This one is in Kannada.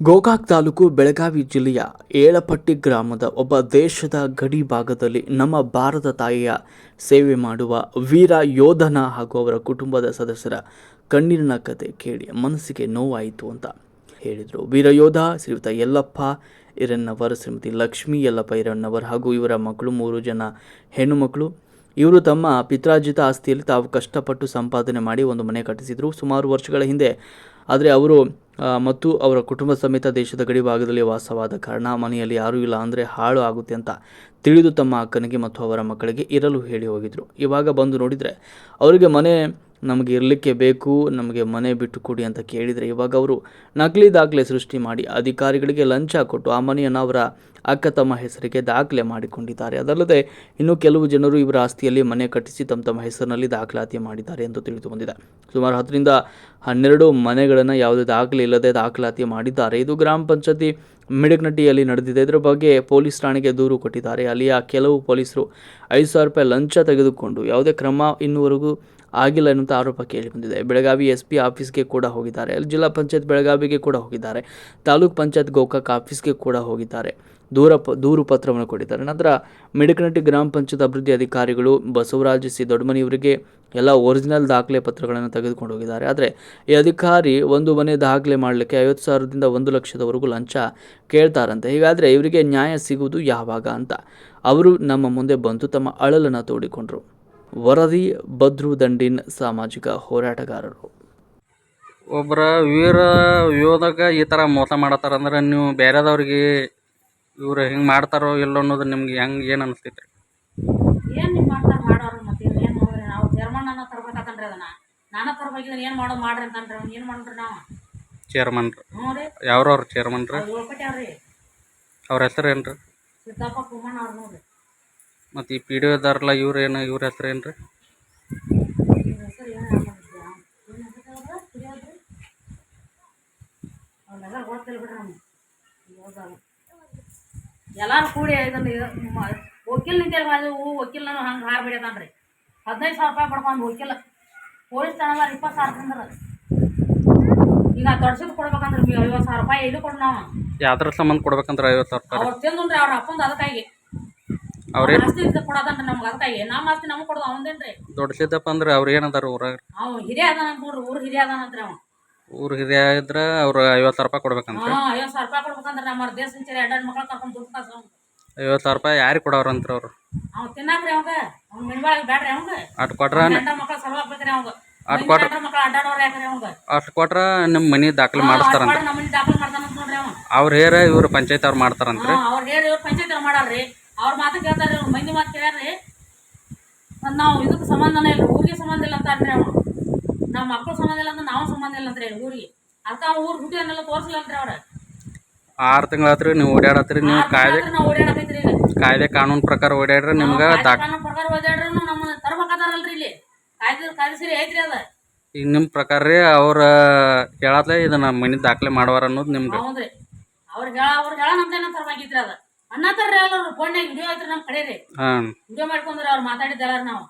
ಗೋಕಾಕ್ ತಾಲೂಕು ಬೆಳಗಾವಿ ಜಿಲ್ಲೆಯ ಏಳಪಟ್ಟಿ ಗ್ರಾಮದ ಒಬ್ಬ ದೇಶದ ಗಡಿ ಭಾಗದಲ್ಲಿ ನಮ್ಮ ಭಾರತ ತಾಯಿಯ ಸೇವೆ ಮಾಡುವ ವೀರ ಯೋಧನ ಹಾಗೂ ಅವರ ಕುಟುಂಬದ ಸದಸ್ಯರ ಕಣ್ಣೀರಿನ ಕತೆ ಕೇಳಿ ಮನಸ್ಸಿಗೆ ನೋವಾಯಿತು ಅಂತ ಹೇಳಿದರು. ವೀರ ಯೋಧ, ಶ್ರೀಯುತ ಯಲ್ಲಪ್ಪ ಇರಣ್ಣವರ್ ಶ್ರೀಮತಿ ಲಕ್ಷ್ಮೀ ಯಲ್ಲಪ್ಪ ಇರಣ್ಣವರ್ ಹಾಗೂ ಇವರ ಮಕ್ಕಳು ಮೂರು ಜನ ಹೆಣ್ಣುಮಕ್ಕಳು ಇವರು ತಮ್ಮ ಪಿತ್ರಾರ್ಜಿತ ಆಸ್ತಿಯಲ್ಲಿ ತಾವು ಕಷ್ಟಪಟ್ಟು ಸಂಪಾದನೆ ಮಾಡಿ ಒಂದು ಮನೆ ಕಟ್ಟಿಸಿದರು. ಸುಮಾರು ವರ್ಷಗಳ ಹಿಂದೆ, ಆದರೆ ಅವರು ಮತ್ತು ಅವರ ಕುಟುಂಬ ಸಮೇತ ದೇಶದ ಗಡಿ ಭಾಗದಲ್ಲಿ ವಾಸವಾದ ಕಾರಣ ಮನೆಯಲ್ಲಿ ಯಾರೂ ಇಲ್ಲ ಅಂದರೆ ಹಾಳು ಆಗುತ್ತೆ ಅಂತ ತಿಳಿದು ತಮ್ಮ ಅಕ್ಕನಿಗೆ ಮತ್ತು ಅವರ ಮಕ್ಕಳಿಗೆ ಇರಲು ಹೇಳಿ ಹೋಗಿದ್ದರು ಇವಾಗ ಬಂದು ನೋಡಿದರೆ ಅವರಿಗೆ ಮನೆ ನಮಗೆ ಇರಲಿಕ್ಕೆ ಬೇಕು, ನಮಗೆ ಮನೆ ಬಿಟ್ಟು ಕೊಡಿ ಅಂತ ಕೇಳಿದರೆ ಇವಾಗ ಅವರು ನಕಲಿ ದಾಖಲೆ ಸೃಷ್ಟಿ ಮಾಡಿ ಅಧಿಕಾರಿಗಳಿಗೆ ಲಂಚ ಕೊಟ್ಟು ಆ ಮನೆಯನ್ನು ಅವರ ಅಕ್ಕ ತಮ್ಮ ಹೆಸರಿಗೆ ದಾಖಲೆ ಮಾಡಿಕೊಂಡಿದ್ದಾರೆ. ಅದಲ್ಲದೆ ಇನ್ನು ಕೆಲವು ಜನರು ಇವರ ಆಸ್ತಿಯಲ್ಲಿ ಮನೆ ಕಟ್ಟಿಸಿ ತಮ್ಮ ತಮ್ಮ ಹೆಸರಿನಲ್ಲಿ ದಾಖಲಾತಿ ಮಾಡಿದ್ದಾರೆ ಎಂದು ತಿಳಿದು ಬಂದಿದೆ. ಸುಮಾರು ಹತ್ತರಿಂದ ಹನ್ನೆರಡು ಮನೆಗಳನ್ನು ಯಾವುದೇ ದಾಖಲೆ ಇಲ್ಲದೆ ದಾಖಲಾತಿ ಮಾಡಿದ್ದಾರೆ. ಇದು ಗ್ರಾಮ ಪಂಚಾಯತಿ ಮಿಡಗ್ನಟ್ಟಿಯಲ್ಲಿ ನಡೆದಿದೆ. ಇದರ ಬಗ್ಗೆ ಪೊಲೀಸ್ ಠಾಣೆಗೆ ದೂರು ಕೊಟ್ಟಿದ್ದಾರೆ. ಅಲ್ಲಿಯ ಕೆಲವು ಪೊಲೀಸರು ಐದು ಸಾವಿರ ರೂಪಾಯಿ ಲಂಚ ತೆಗೆದುಕೊಂಡು ಯಾವುದೇ ಕ್ರಮ ಇನ್ನುವರೆಗೂ ಆಗಿಲ್ಲ ಎನ್ನುವಂಥ ಆರೋಪ ಕೇಳಿ ಬಂದಿದೆ. ಬೆಳಗಾವಿ ಎಸ್ ಪಿ ಆಫೀಸ್ಗೆ ಕೂಡ ಹೋಗಿದ್ದಾರೆ. ಜಿಲ್ಲಾ ಪಂಚಾಯತ್ ಬೆಳಗಾವಿಗೆ ಕೂಡ ಹೋಗಿದ್ದಾರೆ. ತಾಲೂಕ್ ಪಂಚಾಯತ್ ಗೋಕಾಕ್ ಆಫೀಸ್ಗೆ ಕೂಡ ಹೋಗಿದ್ದಾರೆ. ದೂರ ಪ, ದೂರು ಪತ್ರವನ್ನು ಕೊಟ್ಟಿದ್ದಾರೆ. ನಂತರ ಮಿಡಕನಟ್ಟಿ ಗ್ರಾಮ ಪಂಚಾಯತ್ ಅಭಿವೃದ್ಧಿ ಅಧಿಕಾರಿಗಳು ಬಸವರಾಜ ಸಿ ದೊಡ್ಡಮನಿಯವರಿಗೆ ಎಲ್ಲ ಒರಿಜಿನಲ್ ದಾಖಲೆ ಪತ್ರಗಳನ್ನು ತೆಗೆದುಕೊಂಡು ಹೋಗಿದ್ದಾರೆ. ಆದರೆ ಈ ಅಧಿಕಾರಿ ಒಂದು ಮನೆ ದಾಖಲೆ ಮಾಡಲಿಕ್ಕೆ ಐವತ್ತು ಸಾವಿರದಿಂದ ಒಂದು ಲಕ್ಷದವರೆಗೂ ಲಂಚ ಕೇಳ್ತಾರಂತೆ. ಹೀಗಾದರೆ ಇವರಿಗೆ ನ್ಯಾಯ ಸಿಗುವುದು ಯಾವಾಗ ಅಂತ. ಅವರು ನಮ್ಮ ಮುಂದೆ ಬಂದು ತಮ್ಮ ಅಳಲನ್ನು ತೋಡಿಕೊಂಡರು. ವರದಿ ಬದ್ರು ದಂಡಿನ್ ಸಾಮಾಜಿಕ ಹೋರಾಟಗಾರರು. ಒಬ್ಬರ ವೀರ ಯೋಧಕ ಈ ಥರ ಮೋಸ ಮಾಡತ್ತಾರ ಅಂದ್ರೆ ನೀವು ಬೇರೆದವ್ರಿಗೆ ಇವ್ರು ಹೆಂಗೆ ಮಾಡ್ತಾರೋ ಇಲ್ಲೋ ಅನ್ನೋದು ನಿಮ್ಗೆ ಹೆಂಗೆ ಏನು ಅನಿಸ್ತೈತೆ ಏನ್ ಯಾವ್ರವ್ರ ಮಾಡ್ತಾರ ಮಾಡೋರು ಮತ್ತೆ ಏನ್ ಮಾಡಿದ್ರಿ ನಾವು ಚೇರ್ಮನ್ ತರ್ಬೇಕಾತನ್ರಿ ಅದನ್ನ. ನಾನ ತರ್ಬೇಕಿದ್ರೆ ಏನ್ ಮಾಡೋದು ಮಾಡ್ರಿ ಅಂತನ್ರಿ ಅವ್ನ ಏನ್ ಮಾಡ್ರಿ ನಾವು? ಚೇರ್ಮನ್ರು ಹ್ಞೂ ರೀ. ಯಾವ್ರವ್ರು ಚೇರ್ಮನ್ರು ಅವ್ರು ಹೆಸರು ಏನು ರೀ ಸಿದ್ದಪ್ಪ ಕುಮ್ಮಣ್ಣ ಅವ್ರು ನೋಡ್ರಿ. ಮತ್ತು ಈ ಪಿ ಡಿ ಇದಾರಲ್ಲ ಇವ್ರು ಏನು ಇವ್ರ ಹೆಸರು ಏನು ರೀ. ಎಲ್ಲಾರು ಕೂಡಿ ಇದನ್ನ ವಕೀಲ್ ನಿಂತೇಳಿ ಹೂ ವಕೀಲ್ ಹಂಗೆ ಹಾರ್ ರೀ ಹದಿನೈದು ಸಾವಿರ ರೂಪಾಯಿ ಪಡ್ಕೊಂಡು ವಕೀಲ. ಪೊಲೀಸ್ ಠಾಣದಾರ ಇಪ್ಪತ್ತು ಸಾವಿರ ತಂದ್ರೆ. ಈಗ ತೊಡ್ಸಿದ್ ಕೊಡ್ಬೇಕಂದ್ರೆ ಐವತ್ತು ಸಾವಿರ ರೂಪಾಯಿ ಇದು ಕೊಡ್ ನಾವು. ಯಾವ್ದ್ರ ಸಂಬಂಧ ಕೊಡ್ಬೇಕಂದ್ರೆ ಐವತ್ತು ಸಾವಿರ ರೂಪಾಯಿ ಅವ್ರು ತಿಂದ್ರಿ ಅವ್ರ ಅಪ್ಪಂದು ಅದಕ್ಕಾಗಿ. ಅವ್ರೇನು ಆಸ್ತಿ ಇದ್ದ ಕೊಡೋದನ್ರಿ ನಮ್ಗೆ ಅದಕ್ಕಾಗಿ ನಮ್ಮ ಆಸ್ತಿ ನಮ್ಗೆ ಕೊಡೋದು ಅವನದೇನ್ರಿ? ದೊಡ್ಡ ಸಿದ್ದಪ್ಪ ಅಂದ್ರೆ ಅವ್ರು ಏನದಾರ ಊರಾಗ? ಅವ್ ಹಿರಿಯ ಅದಾನ ಅಂತ ನೋಡ್ರಿ ಊರ್ ಹಿರಿಯ ಅದಾನಂತ್ರಿ ಅವ. ಊರು ಹಿರಿಯ ಇದ್ರೆ ಅವ್ರು ಐವತ್ತು ರೂಪಾಯಿ ಕೊಡ್ಬೇಕಂತ ಹಾ ಐವತ್ತು ಸಾವಿರ ರೂಪಾಯಿ ಕೊಡ್ಬೇಕಂದ್ರೆ ನಮ್ಮ ದೇಶ ಸಂಚಾರಿ ಎರಡೆರಡು ಮಕ್ಳು ಕರ್ಕೊಂಡು ದುಡ್ಡು ಕಾಸು ಅವ್ನು ಐವತ್ತು ಸಾವಿರ ರೂಪಾಯಿ ಯಾರಿಗೆ ಕೊಡೋರಂತ್ರ ಅವ್ರು? ಅವ್ ತಿನ್ನಾಕ್ರಿ ಅವಂಗ ಅವ್ನ ಮಿಣ್ಬಾಳಿಗೆ ಬ್ಯಾಡ್ರಿ ಅವಂಗ ಅಷ್ಟು ಕೊಟ್ರ ಗಂಡ ಮಕ್ಳು ಸಲುವಾಗಿ ಹಾಕ್ಬೇಕ್ರಿ ಅವಂಗ ಅಷ್ಟ್ ಕೊಟ್ರ- ಗಂಡ ಮಕ್ಳು ಅಡ್ಡಾಡೋರು ಯಾಕ್ರಿ ಅವಂಗ ಅಷ್ಟು ಕೊಟ್ರ ನಿಮ್ಮ ಮನೆ ದಾಖಲೆ ಮಾಡಿಸ್ತಾರಂತ ನಮ್ಮಲ್ಲಿ ದಾಖಲೆ ಮಾಡ್ತಾನಂತ ನೋಡ್ರಿ ಅವ ಅವ್ರು ಹೇರ ಇವ್ರು ಪಂಚಾಯತ್ ಅವ್ರು ಮಾಡ್ತಾರಂತ್ರಿ. ಹಾ, ಹೇಳಿ ಇವ್ರು ಪಂಚಾಯತ್ ಮಾಡಾರ್ರಿ ಅವ್ರ ಮಾತು ಕೇಳ್ತಾರೆ ಅವ್ರ ಮಂದಿ ಮಾತು ಕೇಳ್ಯಾರ್ರಿ. ಮತ್ತ್ ನಾವು ಇದಕ್ಕೆ ಸಂಬಂಧನ ಇಲ್ಲ ಊರಿಗೆ ಸಂಬಂಧ ಇಲ್ಲ ಅಂತಾರ್ರಿ ಅವ ನಮ್ಮ ಮಕ್ಕಳು ಸಂಬಂಧ ಇಲ್ಲ ಅಂದ್ರೆ ನಾವು ಸಂಬಂಧ ಇಲ್ಲ ಅಂತ್ರಿ ಊರಿಗೆ. ಅದಕ್ಕೆ ಅವ್ರ ಊರ್ ಹುಟ್ಟಿಯನ್ನೆಲ್ಲ ತೋರಿಸಲಂತ್ರಿ ಅವ್ರ. ಆರು ತಿಂಗಳಾತ್ರಿ ನೀವು ಓಡಾಡತ್ರಿ ನೀವು ಕಾಯ್ದೆ ನಾವು ಓಡಾಡಕೈತ್ರಿ ಈಗ. ಕಾಯ್ದೆ ಕಾನೂನು ಪ್ರಕಾರ ಓಡಾಡ್ರಿ ನಿಮ್ಗೆ ಕಾನೂನು ಪ್ರಕಾರ ಓದಾಡ್ರು ನಮ್ಮ ತರ್ಬೇಕಾದಾರಲ್ರಿ ಇಲ್ಲಿ. ಕಾಯ್ದೆ ಕಾಯ್ದೆ ಸರಿ ಐತ್ರಿ ಅದ. ಈಗ ನಿಮ್ಮ ಪ್ರಕಾರ ರೀ ಅವ್ರ ಹೇಳತ್ಲೆ ಇದನ್ನ ಮನೆ ದಾಖಲೆ ಮಾಡುವಾರ ಅನ್ನೋದು ನಿಮ್ಗೆ ಹೌದ್ರಿ. ಅವ್ರ ಹೇಳ ಅವ್ರ ಹೇಳ ನಮ್ದೇನ ಅದ. ಅನ್ನತ್ತಾರ್ರಿ ಫೋನ್ ಫೋನ್ಯಾಗ ವಿಡಿಯೋ ಐತ್ರಿ ನಮ್ ಕಡೆ ರೀ ಹಾಂ. ವಿಡಿಯೋ ಮಾಡ್ಕೊಂಡ್ರಿ ಅವ್ರು ಮಾತಾಡಿದ್ದಲ್ಲ ನಾವು.